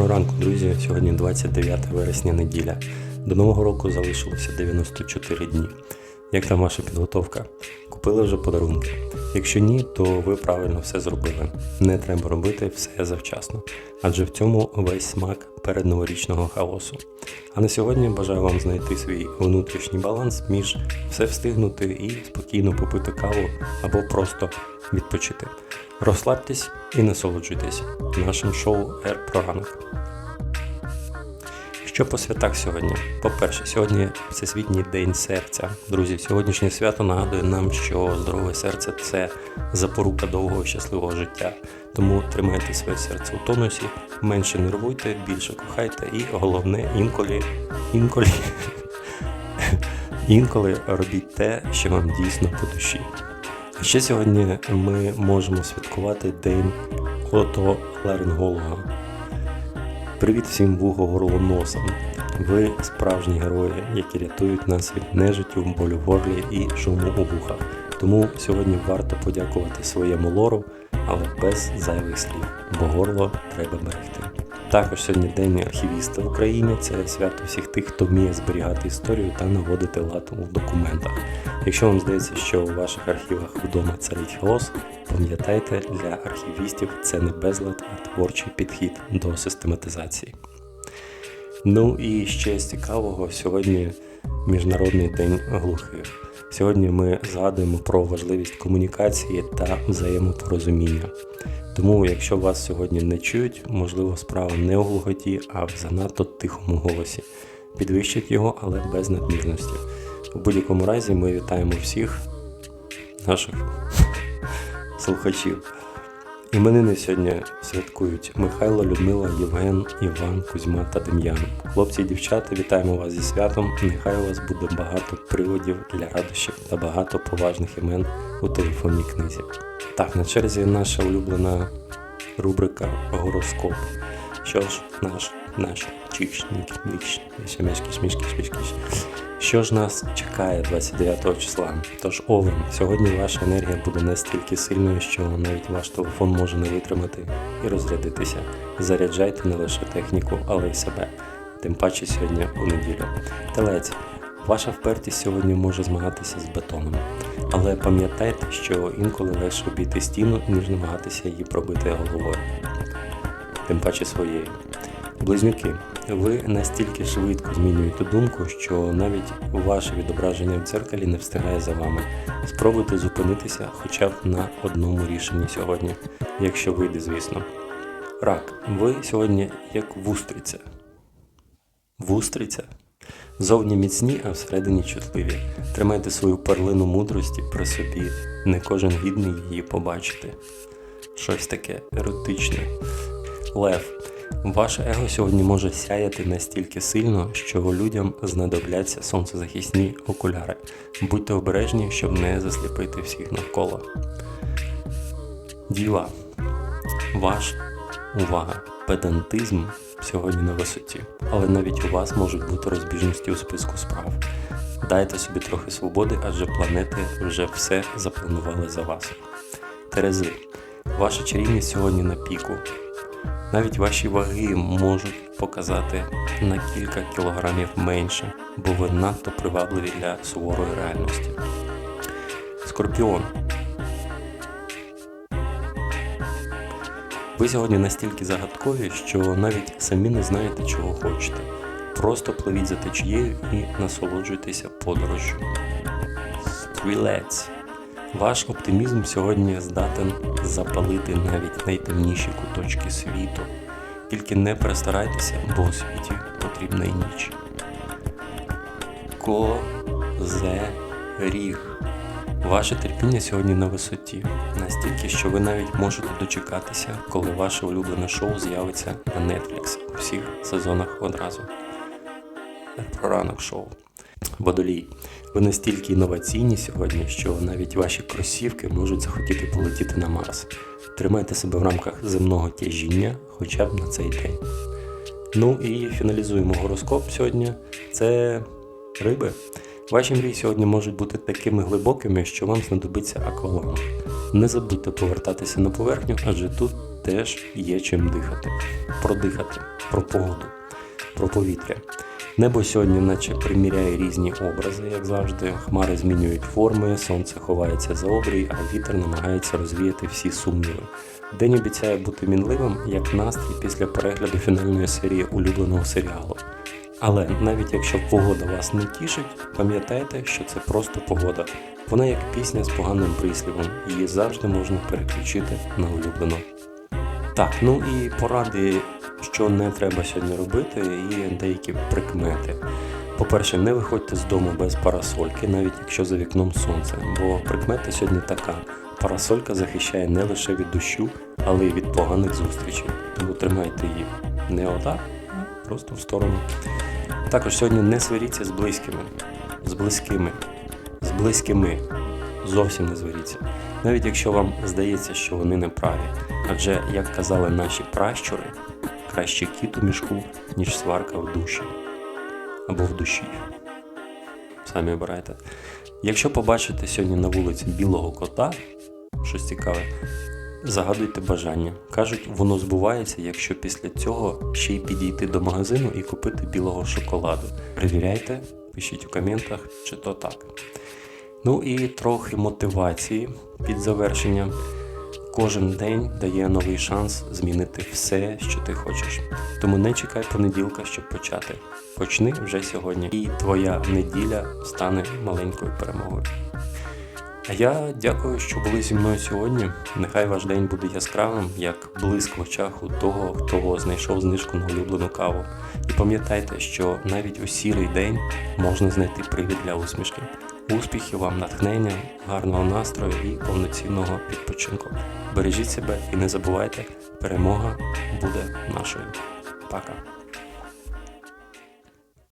Доброго ранку, друзі. Сьогодні 29 вересня неділя. До нового року залишилося 94 дні. Як там ваша підготовка? Купили вже подарунки? Якщо ні, то ви правильно все зробили. Не треба робити все завчасно, адже в цьому весь смак передноворічного хаосу. А на сьогодні бажаю вам знайти свій внутрішній баланс між все встигнути і спокійно попити каву або просто відпочити. Розслабтесь і насолоджуйтесь нашим шоу про ранок. Що по святах сьогодні? По-перше, сьогодні Всесвітній день серця. Друзі, сьогоднішнє свято нагадує нам, що здорове серце це запорука довгого щасливого життя. Тому тримайте своє серце у тонусі, менше нервуйте, більше кохайте і головне інколи, інколи, інколи робіть те, що вам дійсно по душі. Ще сьогодні ми можемо святкувати День отоларинголога. Привіт всім вугоголоносам. Ви справжні герої, які рятують нас від нежиттю, болю в горлі і шуму у вухах. Тому сьогодні варто подякувати своєму лору, але без зайвих слів, бо горло треба берегти. Також сьогодні День архівіста в Україні. Це свято всіх тих, хто вміє зберігати історію та наводити лад у документах. Якщо вам здається, що у ваших архівах вдома царить хаос, пам'ятайте, для архівістів це не безлад, а творчий підхід до систематизації. Ну і ще з цікавого, сьогодні Міжнародний день глухих. Сьогодні ми згадуємо про важливість комунікації та взаємопорозуміння. Тому, якщо вас сьогодні не чують, можливо, справа не у глухоті, а в занадто тихому голосі. Підвищить його, але без надмірності. У будь-якому разі ми вітаємо всіх наших слухачів. Іменини сьогодні святкують Михайло, Людмила, Євген, Іван, Кузьма та Дем'ян. Хлопці і дівчата, вітаємо вас зі святом. Нехай у вас буде багато приводів для радощів та багато поважних імен у телефонній книзі. Так, на черзі наша улюблена рубрика Гороскоп. Що ж, наш, наш чішник, міш, мішки, шмішки, шмішки. Що ж нас чекає 29 числа? Тож овен, сьогодні ваша енергія буде настільки сильною, що навіть ваш телефон може не витримати і розрядитися. Заряджайте не лише техніку, але й себе. Тим паче сьогодні у неділю. Телець, ваша впертість сьогодні може змагатися з бетоном. Але пам'ятайте, що інколи легше обійти стіну, ніж намагатися її пробити головою. Тим паче своєю. Близнюки, ви настільки швидко змінюєте думку, що навіть ваше відображення в дзеркалі не встигає за вами. Спробуйте зупинитися хоча б на одному рішенні сьогодні, якщо вийде, звісно. Рак, ви сьогодні як вустриця. Вустриця? Зовні міцні, а всередині чутливі. Тримайте свою перлину мудрості при собі, не кожен гідний її побачити. Щось таке еротичне. Лев. Ваше его сьогодні може сяяти настільки сильно, що людям знадобляться сонцезахисні окуляри. Будьте обережні, щоб не засліпити всіх навколо. Діва. Ваш увага, педантизм сьогодні на висоті, але навіть у вас можуть бути розбіжності у списку справ. Дайте собі трохи свободи, адже планети вже все запланували за вас. Терези. Ваша чарівність сьогодні на піку. Навіть ваші ваги можуть показати на кілька кілограмів менше, бо ви надто привабливі для суворої реальності. Скорпіон. Ви сьогодні настільки загадкові, що навіть самі не знаєте, чого хочете. Просто пливіть за течією і насолоджуйтеся подорожжю. Стрілець. Ваш оптимізм сьогодні здатен запалити навіть найтемніші куточки світу. Тільки не перестарайтеся, бо у світі потрібна і ніч. Козеріг. Ваше терпіння сьогодні на висоті, настільки, що ви навіть можете дочекатися, коли ваше улюблене шоу з'явиться на Netflix у всіх сезонах одразу. Ранок шоу. Водолій. Ви настільки інноваційні сьогодні, що навіть ваші кросівки можуть захотіти полетіти на Марс. Тримайте себе в рамках земного тяжіння хоча б на цей день. Ну і фіналізуємо гороскоп сьогодні. Це риби. Ваші мрії сьогодні можуть бути такими глибокими, що вам знадобиться акваланг. Не забудьте повертатися на поверхню, адже тут теж є чим дихати. Продихати, про погоду, про повітря. Небо сьогодні, наче приміряє різні образи, як завжди. Хмари змінюють форми, сонце ховається за обрій, а вітер намагається розвіяти всі сумніви. День обіцяє бути мінливим, як настрій після перегляду фінальної серії улюбленого серіалу. Але навіть якщо погода вас не тішить, пам'ятайте, що це просто погода. Вона як пісня з поганим прислівом, її завжди можна переключити на улюблену. Так, ну і поради, що не треба сьогодні робити, і деякі прикмети. По-перше, не виходьте з дому без парасольки, навіть якщо за вікном сонце, бо прикмета сьогодні така. Парасолька захищає не лише від дощу, але й від поганих зустрічей. Тому тримайте її не отак, а просто в сторону. Також сьогодні не сваріться з близькими, з близькими, з близькими. Зовсім не зваріться. Навіть якщо вам здається, що вони не праві. Адже, як казали наші пращури, краще кіт у мішку, ніж сварка в душі. Або в душі. Самі обирайте. Якщо побачите сьогодні на вулиці білого кота, щось цікаве, загадуйте бажання. Кажуть, воно збувається, якщо після цього ще й підійти до магазину і купити білого шоколаду. Перевіряйте, пишіть у коментах, чи то так. Ну і трохи мотивації під завершення. Кожен день дає новий шанс змінити все, що ти хочеш. Тому не чекай понеділка, щоб почати. Почни вже сьогодні, і твоя неділя стане маленькою перемогою. А я дякую, що були зі мною сьогодні. Нехай ваш день буде яскравим, як блиск в очах у того, хто знайшов знижку на улюблену каву. І пам'ятайте, що навіть у сірий день можна знайти привід для усмішки. Успіхів вам, натхнення, гарного настрою і повноцінного відпочинку. Бережіть себе і не забувайте, перемога буде нашою. Пока.